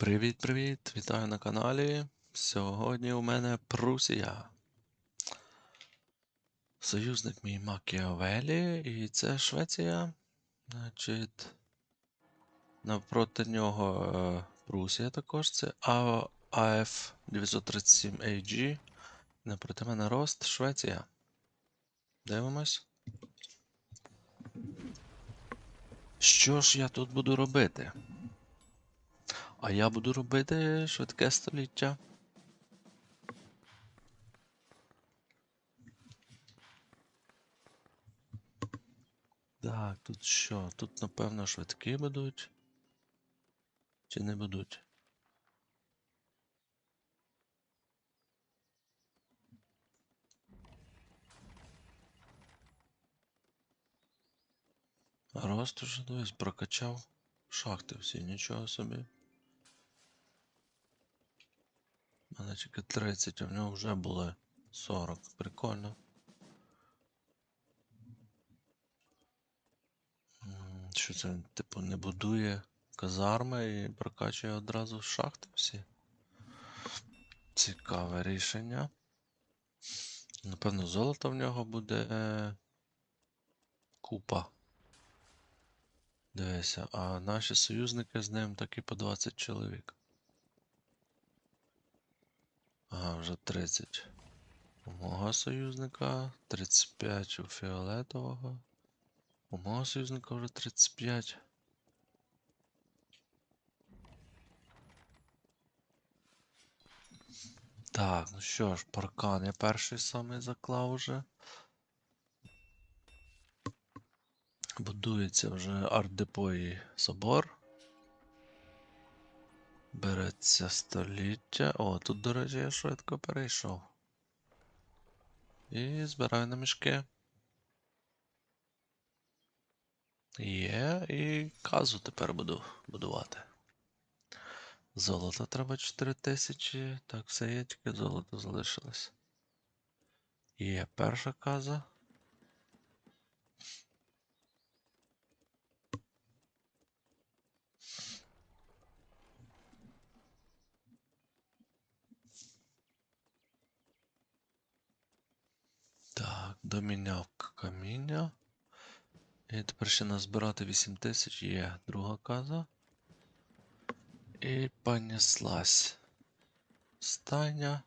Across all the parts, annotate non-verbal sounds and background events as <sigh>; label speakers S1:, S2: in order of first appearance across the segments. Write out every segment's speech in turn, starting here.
S1: Привіт-привіт! Вітаю на каналі. Сьогодні у мене Прусія. Союзник мій Макіавелі, і це Швеція. Значить, навпроти нього е, Прусія також. Це АФ 937 AG. Напроти мене Рост, Швеція. Дивимось. Що ж я тут буду робити? А я буду робити швидке століття. Так, тут що? Тут, напевно, швидкі будуть. Чи не будуть? Рост уже дивись, прокачав шахти всі, нічого собі. У мене тільки 30, а в нього вже були 40. Прикольно. Що це він, типу, не будує казарми і прокачує одразу в шахти всі? Цікаве рішення. Напевно, золота в нього буде е, купа. Дивися, а наші союзники з ним таки по 20 чоловік. Ага, вже 30. У мого союзника 35 у фіолетового. У мого союзника вже 35. Так, ну що ж, паркан я перший самий заклав уже. Будується вже арт-депо і собор. Береться століття. О, тут, до речі, я швидко перейшов. І збираю на мішки. Є, і казу тепер буду будувати. Золото треба 4000. Так, все є, тільки золото залишилось. Є перша каза. Так, доміняв каміння. І тепер ще назбирати 8000 є друга каза. І понеслась. Стайня.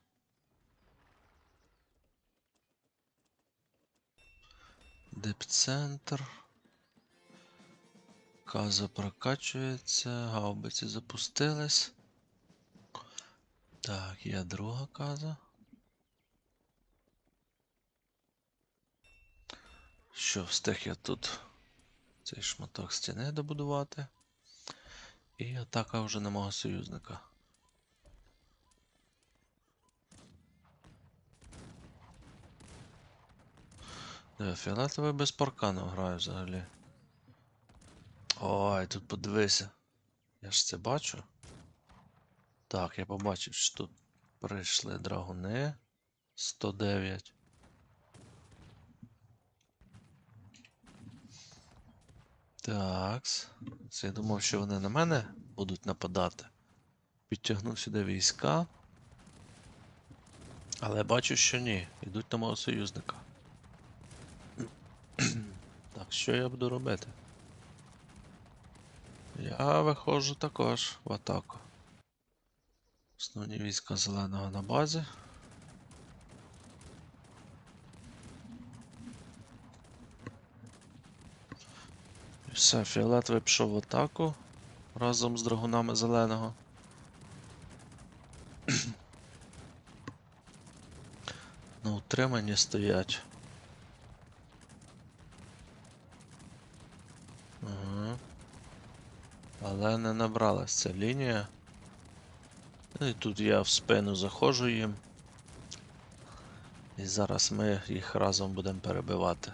S1: Депцентр. Каза прокачується, гаубиці запустились. Так, є друга каза. Що встиг я тут цей шматок стіни добудувати. І атака вже на мого союзника. Диви, фіолетовий без паркану грає взагалі. Ой, тут подивися. Я ж це бачу. Так, я побачив, що тут прийшли драгуни. 109. Такс. Це я думав, що вони на мене будуть нападати. Підтягнув сюди війська. Але бачу, що ні. Йдуть на мого союзника. <clears throat> так, що я буду робити? Я виходжу також в атаку. Основні війська зеленого на базі. Все, фіолетовий пішов в атаку разом з драгунами зеленого. <clears throat> На утриманні стоять. Ага. Але не набралась ця лінія. І тут я в спину заходжу їм. І зараз ми їх разом будемо перебивати.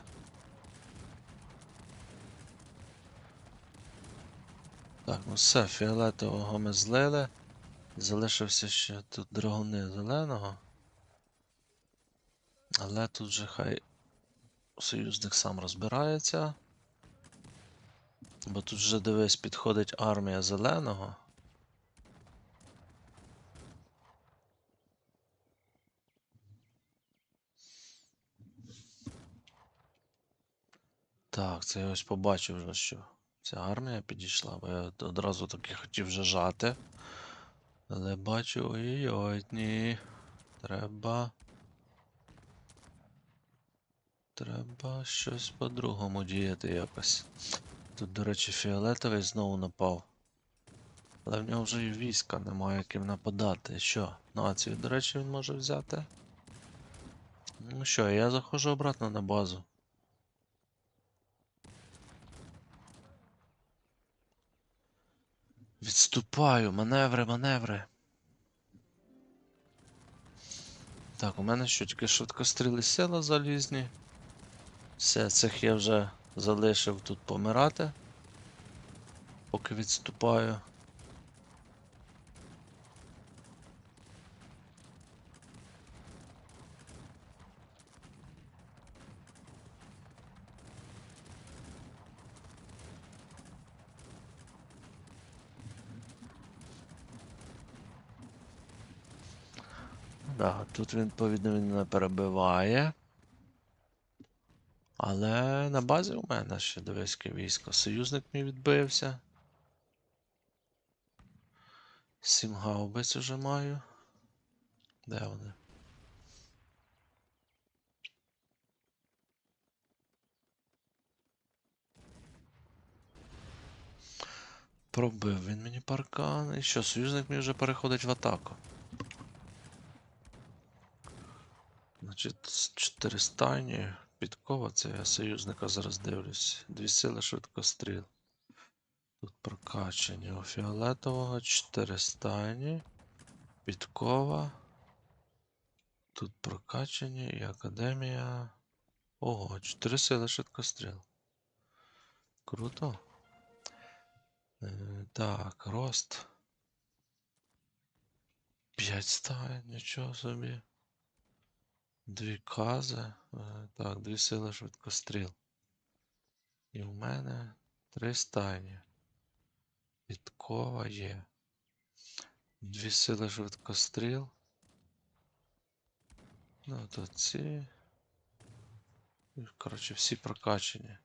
S1: Так, ну все, фіолетового ми злили. Залишився ще тут драгуни зеленого. Але тут же хай союзник сам розбирається. Бо тут вже дивись, підходить армія зеленого. Так, це я ось побачив вже що ця армія підійшла, бо я одразу таки хотів вже жати. Але бачу, ой-ой, ні. Треба. Треба щось по-другому діяти якось. Тут, до речі, фіолетовий знову напав. Але в нього вже і війська немає яким нападати. Що? Націю, до речі, він може взяти. Ну що, я заходжу обратно на базу. Відступаю, маневри, маневри. Так, у мене що, тільки швидкостріли села залізні. Все, цих я вже залишив тут помирати. Поки відступаю. Да, тут він відповідно він не перебиває. Але на базі у мене ще довеське військо. Союзник мій відбився. Сім гаубиць уже маю. Де вони? Пробив він мені паркан. І що, союзник мій вже переходить в атаку. Значить, з 400 підкова, це я союзника зараз дивлюсь. Дві сили швидкостріл. Тут прокачані у фіолетового 400 підкова. Тут прокачані і академія. Ого, 4 сили швидкостріл. Круто. Е, так, рост. 5 стань, нічого собі. Дві кази. е, Так, дві сили швидкостріл. І в мене три стайні. Підкова є. Дві сили швидкостріл. Ну, то ці. Коротше, всі прокачені.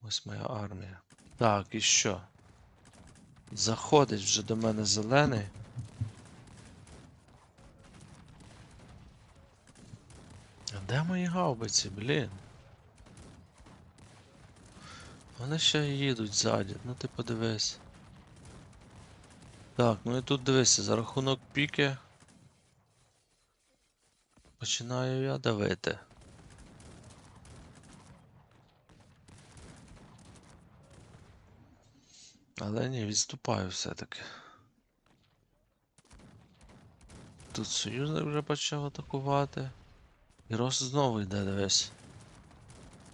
S1: Ось моя армія. Так, і що? Заходить вже до мене зелений. Де мої гаубиці, блін? Вони ще їдуть ззаді, ну ти подивись. Так, ну і тут дивися, за рахунок піки. Починаю я давити. Але ні, відступаю все-таки. Тут союзник вже почав атакувати. І Рос знову йде дивись.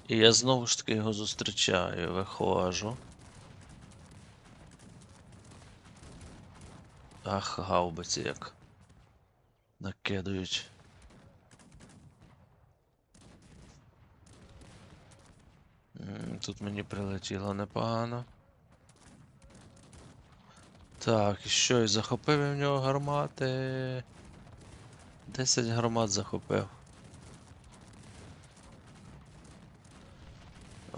S1: І я знову ж таки його зустрічаю, виходжу. Ах, гаубиці як. Накидують. М, Тут мені прилетіло непогано. Так, і що, і захопив я в нього гармати. 10 гармат захопив.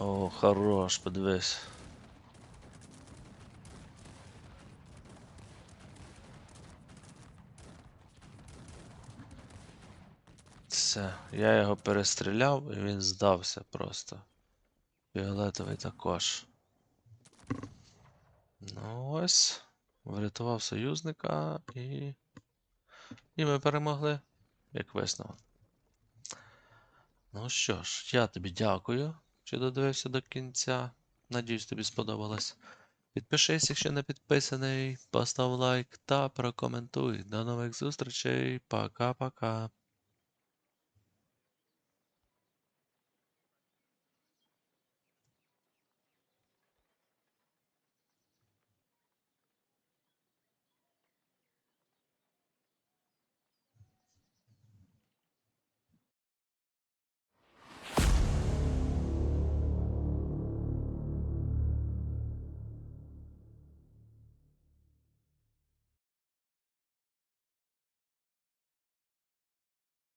S1: О, хорош, подивись. Все, я його перестріляв і він здався просто. Фіолетовий також. Ну ось. Врятував союзника і. І ми перемогли, як висновок. Ну що ж, я тобі дякую, що додивився до кінця. Надіюсь, тобі сподобалось. Підпишись, якщо не підписаний, постав лайк та прокоментуй. До нових зустрічей. Пока-пока.